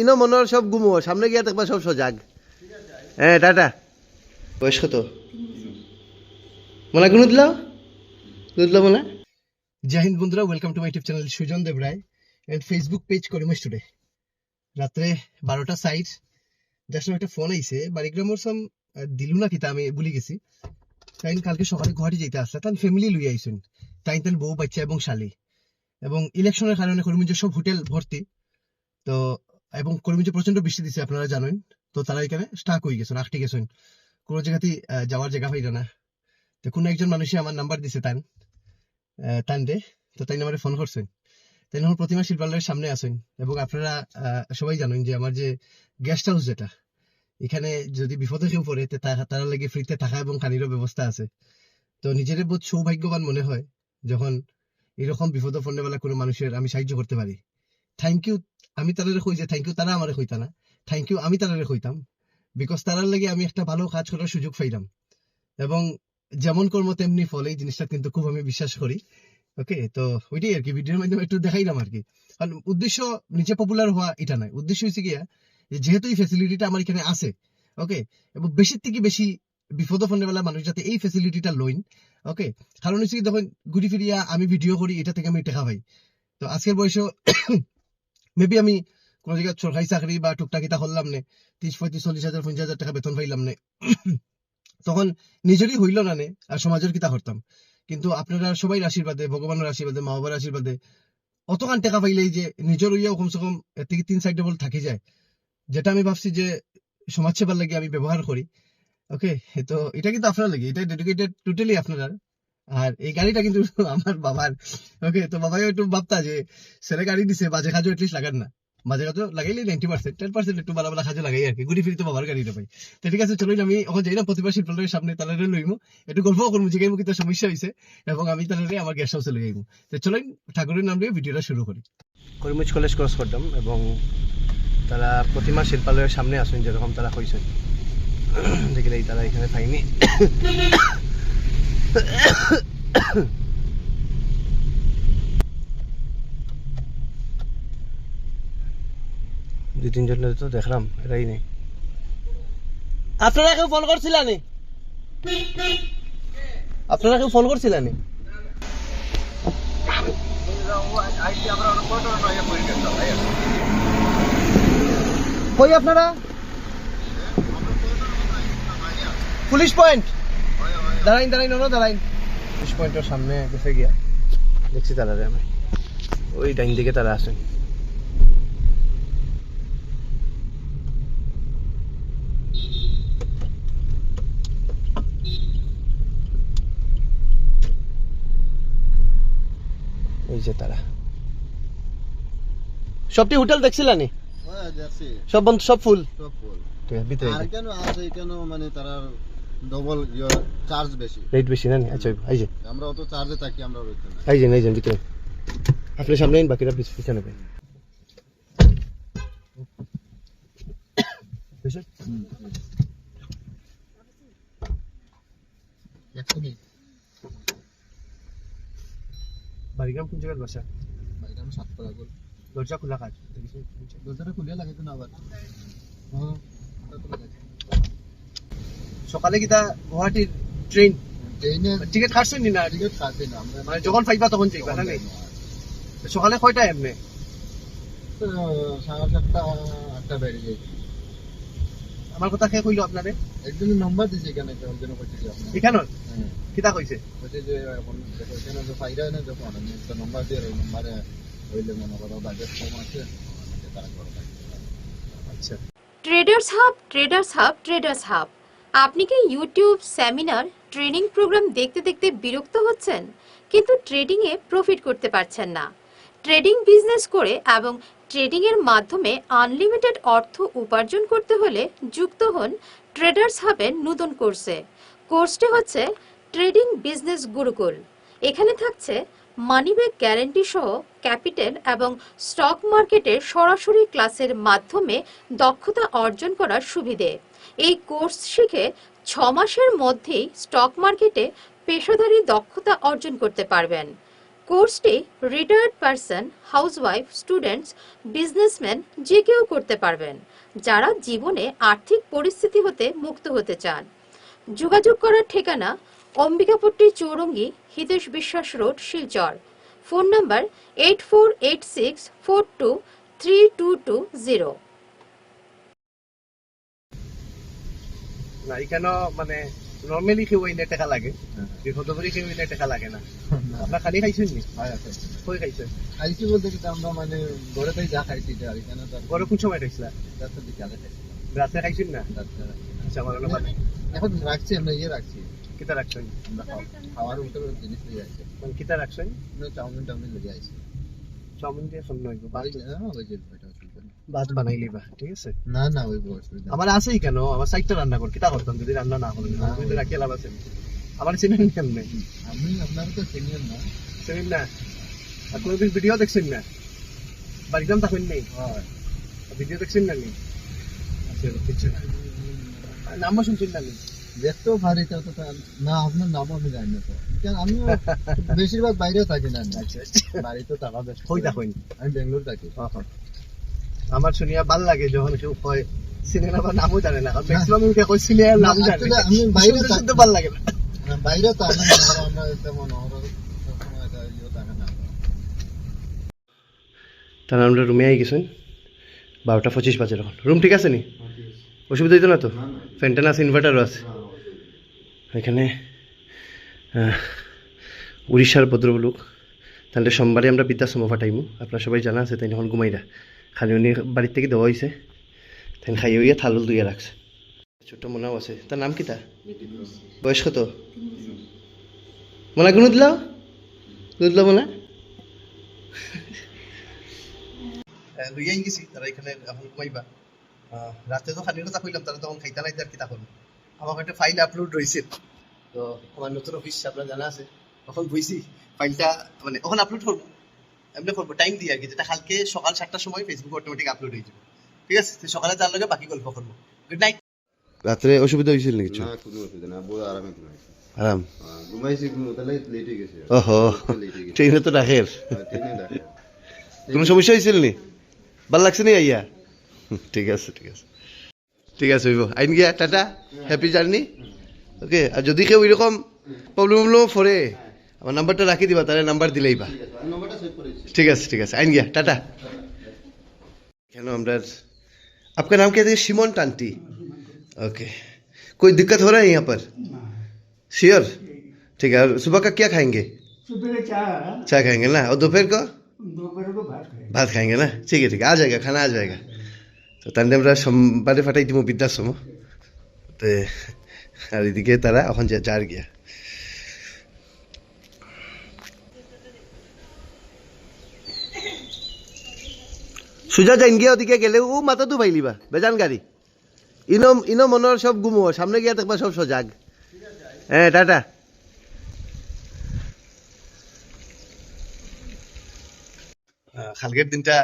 ইনো মনের সব গুমো সামনে গিয়া দেখবা সব সজাগ। হ্যাঁ টাটা। বয়স কত মোলা কোনো দিলাম দিলাম মোলা জয় হিন্দ বন্ধুরা welcome to my YouTube channel Sujan Deb Roy and Facebook page Karims today রাত্রে বারোটা সাইড যার সময় একটা ফোন আইছে। বাড়িগ্রামর সাম দিলু না কিতা আমি ভুলে গেছি। তাই কালকে সকালে গুয়াহাটি যেতে আসলে তাই ফ্যামিলি লুই আইসুন। তাই তাই বউ, বাচ্চা এবং শালি। এবং ইলেকশনের কারণে করিমগঞ্জ সব হোটেল ভর্তি। তো এবং করিমগঞ্জে প্রচণ্ড বৃষ্টি দিছে আপনারা জানেন। তো তারা এখানে স্টাক হয়ে গেছেন আটকে গেছেন। কোনো জায়গাতেই আহ, যাওয়ার জায়গা হইল না। তো কোনো একজন মানুষই আমার নাম্বার দিছে তান তান দে তো তাই নাম্বারে ফোন করছেন। তাই আমার প্রতিমা শিল্পালয়ের সামনে আসেন এবং আপনারা সবাই জানেন যে আমার যে গেস্ট হাউস যেটা এখানে যদি বিপদে কেউ পড়ে তারা লাগে ফ্রিতে থাকা এবং পানিরও ব্যবস্থা আছে। তো নিজের বহুত সৌভাগ্যবান মনে হয় যখন এরকম বিপদ বেলা কোনো মানুষের আমি সাহায্য করতে পারি। থ্যাংক ইউ আমি তারারে কই যে থ্যাংক ইউ তারা আমারে কইতা না। থ্যাংক ইউ আমি তারারে কইতাম। বিকজ তারার লাগে আমি একটা ভালো কাজ করার সুযোগ পাইলাম। এবং যেমন কর্ম তেমনি ফল, এই জিনিসটা কিন্তু খুব আমি বিশ্বাস করি। ওকে তো ওইটাই আর কি, ভিডিওর মাধ্যমে একটু দেখাইলাম আর কি। কারণ উদ্দেশ্য নিচে পপুলার হওয়া, এটা নয়। উদ্দেশ্য হয়েছে গিয়া যেহেতু এই ফেসিলিটিটা আমার এখানে আছে ওকে এবং বেশির থেকে বেশি বিপদ বেলা মানুষ যাতে এই ফেসিলিটিটা লইন ওকে কারণ হচ্ছে কি যখন ঘুরি ফিরিয়া আমি ভিডিও করি, এটা থেকে আমি টাকা পাই। তো আজকের বয়সেও মেবি আমি কোনো জায়গায় সরকারি চাকরি বা টুকটাক এটা করলাম নে, ত্রিশ পঁয়ত্রিশ, চল্লিশ হাজার, পঞ্চাশ হাজার টাকা বেতন পাইলাম নে। তখন নিজেরই হইল না নে আর সমাজের কিতা করতাম। কিন্তু আপনারা সবাই আশীর্বাদে, ভগবানের আশীর্বাদে, মা বাবার আশীর্বাদে অতখান টাকা পাইলেই যে নিজের হইয়াও কমসে কম এর থেকে তিন সাইড ডবল থাকি যায়। যেটা আমি ভাবছি যে সমাজ সেবার লাগে আমি ব্যবহার করি। ওকে তো এটা কিন্তু আপনার লাগে, এটা ডেডিকেটেড টোটালি আপনার আর এই গাড়িটা কিন্তু আমার বাবার, ওকে, তো বাবাই একটু ভাবতা যে ছেলে গাড়ি দিছে, বাজে খাজো এটলিস্ট লাগান না। বাজে খাজো লাগাইলে নাইনটি পার্সেন্ট টেন পার্সেন্ট একটু বালা বালা খাজো লাগাই আর কি, ঘুরি ফিরি তো বাবার গাড়িটা পাই। তো ঠিক আছে চলুন আমি এখন যাই না প্রতিবার শিল্পের সামনে তারা লইমু, একটু গল্পও করব যে কেমন কিন্তু সমস্যা হয়েছে এবং আমি তারা আমার গেস্ট হাউসে লই তো চলুন ঠাকুরের নাম দিয়ে ভিডিওটা শুরু করি। করিমুজ কলেজ ক্রস করতাম, এবং তারা প্রতিমা শিল্পালয়ের সামনে আসেন, যেরকম তারা হয়েছেন দেখিলে তারা এখানে পাইনি। দুই তিনজন তো দেখলাম নেই। আপনারা কেউ ফোন করছিলেন আপনারা কেউ ফোন করছিলেন কই আপনারা? পুলিশ পয়েন্ট দাঁড়াইন দাঁড়াইন ওনো দাঁড়াইন। পুলিশ পয়েন্টের সামনে গেছে গিয়া। দেখছি তারা রে আমি। ওই ডাইন দিকে তারা এই যে তারা। সবটি হোটেল দেখছিলেন হ্যাঁ, সব সব ফুল? সব ফুল। ঠিক আছে ভিতরে আর কেন আছে কেন মানে তারা ডবল চার্জ বেশি। রেট বেশি না আচ্ছা এই যে। আমরা অত চার্জে থাকি আমরা এই যে এই যে ভিতরে। আপনি সামনে বাকিরা পিছ- পিছনে পাই বাড়িগ্রাম কোন জায়গায় বসা আমি সাত করা গোল। দরজা খোলা কাজ? দরজাটা খুলে লাগাইতো না আবার। হ্যাঁ, ওটা তো সকালে কিতা গুয়াহাটির ট্রেন ট্রেনে টিকিট কাটছেন নি না? টিকিট কাটে না মানে যখন পাইবা তখন যাইবা না? সকালে কয়টা এমনি? তো সাড়ে সাতটা আটটা বেড়ে আমার কথা কে কইলো আপনারে? একজনের নম্বর দিছে এখানে কেউ যেন করতেছি আপনার এখানোর হ্যাঁ। কিতা কইছে? বলছে যে এখন এখানে যে হয় না যখন আমি একটা নাম্বার দিয়ে ওই নম্বরে হইলে মনে করো বাজেট কম আছে। আচ্ছা। Traders hub traders hub traders hub আপনি কি ইউটিউব সেমিনার ট্রেনিং প্রোগ্রাম দেখতে দেখতে বিরক্ত হচ্ছেন? কিন্তু ট্রেডিংয়ে প্রফিট করতে পারছেন না। ট্রেডিং বিজনেস করে এবং ট্রেডিংয়ের মাধ্যমে আনলিমিটেড অর্থ উপার্জন করতে হলে যুক্ত হন ট্রেডার্স হাবের নতুন কোর্সে কোর্সটি হচ্ছে ট্রেডিং বিজনেস গুরুকুল এখানে থাকছে মানিব্যাগ গ্যারান্টি সহ ক্যাপিটাল এবং স্টক মার্কেটের সরাসরি ক্লাসের মাধ্যমে দক্ষতা অর্জন করার সুবিধে। এই কোর্স শিখে ছ মাসের মধ্যেই স্টক মার্কেটে পেশাদারি দক্ষতা অর্জন করতে পারবেন। কোর্সটি retired person, housewife, students, businessman যে কেউ করতে পারবেন, যারা জীবনে আর্থিক পরিস্থিতি হতে মুক্ত হতে চান। যোগাযোগ করার ঠিকানা Ambikapatti Chowringhee Hitesh Biswas road Silchar. Phone number eight four eight six four two three two two zero না এখানে মানে নর্মালি কেউ টাকা লাগে। কেউ টাকা লাগে না। আপনার খালি খাইছেন নি? কই খাইছেন? খাইছি বলতে কিন্তু আমরা মানে ঘরে থেকে যা খাইছি আর এখানে তো বড় কোন সময় খাইছিলা? রাতে বিকালে খাইছি। রাতে খাইছেন না? রাতে আচ্ছা আমার এখন রাখছি আমরা ইয়ে রাখছি। কিতা রাখছেন খাওয়ার উপরে জিনিস নিয়ে যাচ্ছি মানে কিতা রাখছেন আমরা চাউমিন টাউমিন লেগে আইছি। চাউমিন দিয়ে নইব বাড়ি হ্যাঁ নেই। ভাত বানাই লিবা ঠিক আছে? না না ওই আমার আছেই কেন? আমার সাইডটা রান্না কর কিতা করতাম যদি রান্না না করেন আমি তো রাখি লাভ আছে। আমার চিনেন কেমনে আমি আপনার তো সিনিয়র না। চিনেন না? আর কোনোদিন ভিডিও দেখছেন না? বাড়িতে থাকেন নেই। হয়। ভিডিও দেখছেন না নি? আচ্ছা, কিচ্ছু না আর নামও শুনছেন না নি? দেখতেও পারি তা তো তা- না আপনার নাম আমি জানি না তো। আমিও বেশিরভাগ বাইরেও থাকি না আমি। আচ্ছা বাড়িতে থাকা বেশ হই দেখেন আমি বেঙ্গলোর থাকি। আমার শুনিয়া ভালো লাগে যখন কেউ কয় সিনেমা নামও জানে না। ম্যাক্সিমাম লোকে কয় সিনেমার নাম জানে আমি বাইরে শুনতে ভালো লাগে না। না, বাইরে তো আমরা তেমন তাহলে রুমে আই গেছেন বারোটা পঁচিশ বাজে এখন রুম ঠিক আছে নি? অসুবিধা হইতো না তো? ফ্যান আছে ইনভার্টারও আছে। এখানে উড়িষ্যার ভদ্রলোক। তাহলে সোমবারে আমরা বৃদ্ধাশ্রম ফাটাইমু আপনার সবাই জানা আছে তাই এখন ঘুমাইরা। খালি উনি বাড়ির থেকে দেওয়া হয়েছে তাই খাইয়ে হইয়া থালুল দুইয়া রাখছে। ছোট মনাও আছে। তার নাম কি তা বয়স কত? মনে কোনো দিলাও দিল মনে গেছি। তারা এখানে এখন ঘুমাইবা। রাতে তো খালি কথা কইলাম, তারা তখন খাইতে নাইতে আর কি তখন আমার একটা ফাইল আপলোড রয়েছে। তো আমার নতুন অফিস আপনার জানা আছে। তখন বইছি ফাইলটা মানে ওখানে আপলোড করব। এমনি করব টাইম দিয়ে আর কি। যেটা কালকে সকাল সাতটার সময় ফেসবুকে অটোমেটিক আপলোড হয়ে যাবে। ঠিক আছে? তো সকালে তার লগে বাকি গল্প করব। গুড নাইট রাত্রে অসুবিধা হয়েছিল না কিছু? না কোনো অসুবিধা না। বড় আরামে ঘুমাইছি। আরাম? আহ, ঘুমাইছি কোনো তাহলে লেট হয়ে গেছে। ওহো লেট হয়ে গেছে ট্রেনে তো রাখের আর ট্রেনে ডাকে। কোনো সমস্যা হয়েছিল নি? ভালো লাগছে নি আইয়া? ঠিক আছে ঠিক আছে। ঠিক আছে হইব আইন গিয়া টাটা হ্যাপি জার্নি ওকে আর যদি কেউ এরকম প্রবলেম প্রবলেম ফরে আমার নাম্বারটা রাখি দিবা তাহলে নাম্বার দিলেই বা ঠিক আছে ঠিক আছে আইন গিয়া টাটা কেন আমরা आपका नाम क्या था शिमोन टांटी ओके कोई दिक्कत हो रहा है यहाँ पर श्योर ठीक है और सुबह का क्या खाएँगे चाय खाएँगे ना और दोपहर को दोपहर को भात खाएँगे ना ठीक है ठीक है आ जाएगा खाना आ जाएगा তো তাহলে আমরা সোমবারে ফাটাই দিব বৃদ্ধাশ্রম। তো আর এদিকে তারা এখন যার গিয়া। সুজা যাইন গিয়া ওদিকে গেলে ও মাথা তো পাইলিবা বেজান গাড়ি। ইনো ইনো মনের সব গুমো, সামনে গিয়া দেখবা সব সজাগ। হ্যাঁ টাটা। খালগের দিনটা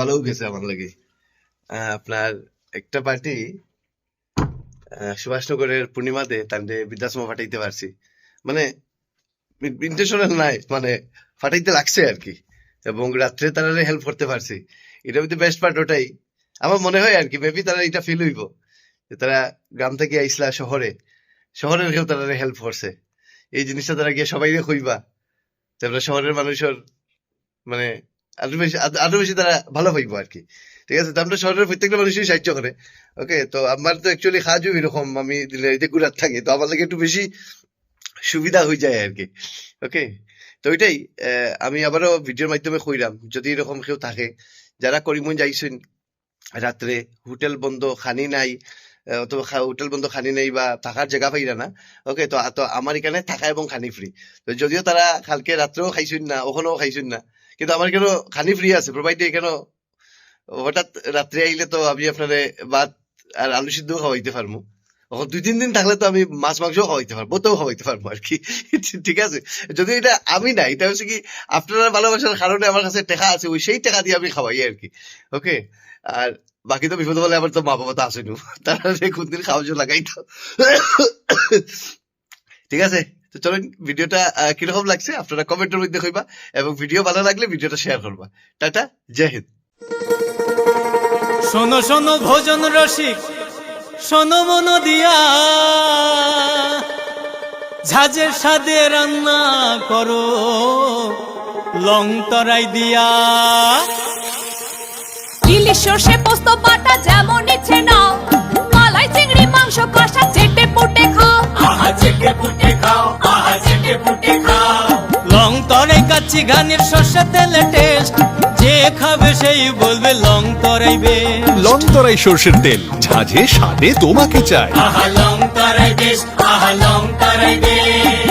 ভালোও গেছে আমার লাগে। আপনার একটা পার্টি সুভাষনগরের পূর্ণিমাতে তান্ডে বৃদ্ধাশ্রম ফাটাইতে পারছি। মানে ইন্টেনশনাল নাই মানে ফাটাইতে লাগছে আর কি। এবং রাত্রে তারা হেল্প করতে পারছি, এটা হইতে বেস্ট পার্ট ওটাই। আমার মনে হয় আর কি মেবি তারা এটা ফিল হইব, যে তারা গ্রাম থেকে আইসলা শহরে, শহরের কেউ তারা হেল্প করছে। এই জিনিসটা তারা গিয়ে সবাই কইবা তারপরে শহরের মানুষের মানে আরও বেশি, আরো- বেশি তারা ভালো পাইবো আর কি। ঠিক আছে আমরা শহরের প্রত্যেকটা মানুষই সাহায্য করে ওকে তো আমার তো অ্যাকচুয়ালি কাজও এরকম আমি দিলে গুড়াত থাকি, তো আমার লাগে একটু বেশি সুবিধা হয়ে যায় আর কি। ওকে তো ওইটাই আমি আবারও ভিডিওর মাধ্যমে কইলাম যদি এরকম কেউ থাকে যারা করিমন যাইছেন রাত্রে হোটেল বন্ধ, খানি নাই অথবা হোটেল বন্ধ, খানি নাই বা থাকার জায়গা পাইরা না ওকে তো তো আমার এখানে থাকা এবং খানি ফ্রি তো যদিও তারা কালকে রাত্রেও খাইছেন না, ওখানেও খাইছেন না, কিন্তু আমার কেন খানি ফ্রি আছে প্রোভাইডে কেন হঠাৎ রাত্রে আইলে তো আমি আপনারে ভাত আর আলু সিদ্ধ খাওয়াইতে পারব এখন দুই, তিন দিন থাকলে তো আমি মাছ মাংস খাওয়াইতে পারব, ওটাও খাওয়াইতে পারব আর কি। ঠিক আছে? যদি এটা আমি না এটা হচ্ছে কি আপনারা ভালোবাসার কারণে আমার কাছে টাকা আছে, ওই সেই টাকা দিয়ে আমি খাওয়াই আর কি। ওকে আর বাকি তো বিপদ বলে আমার তো মা বাবা তো আসেনি তারা কোন দিন জন্য লাগাই তো ঠিক আছে? তো চলুন, ভিডিওটা কীরকম লাগছে? আপনারা কমেন্টের মধ্যে কইবা। এবং ভিডিও ভালো লাগলে ভিডিওটা শেয়ার করবা। টাটা, জয় হিন্দ। শোনো শোনো ভোজন রসিক শোনো মন দিয়া। ঝাঁঝের সাদে রান্না করো লং তরাই দিয়া। ইলিশ সর্ষে পোস্ত বাটা যেমন ইচ্ছে নাও মালাই চিংড়ি মাংস কষা চেটে পুটে খাও। আহা চেটে পুটে খাও আহা চেটে পুটে খাও। লং তরাই কাচ্চি ঘানির সর্ষে তেলে টেস্ট যে খাবে সেই বলবে তরাইবে লং তরাই সর্ষের তেল। ঝাঁঝে স্বাদে তোমাকে চাই। আহা লং তরাই বেশ আহা লং তরাই বেশ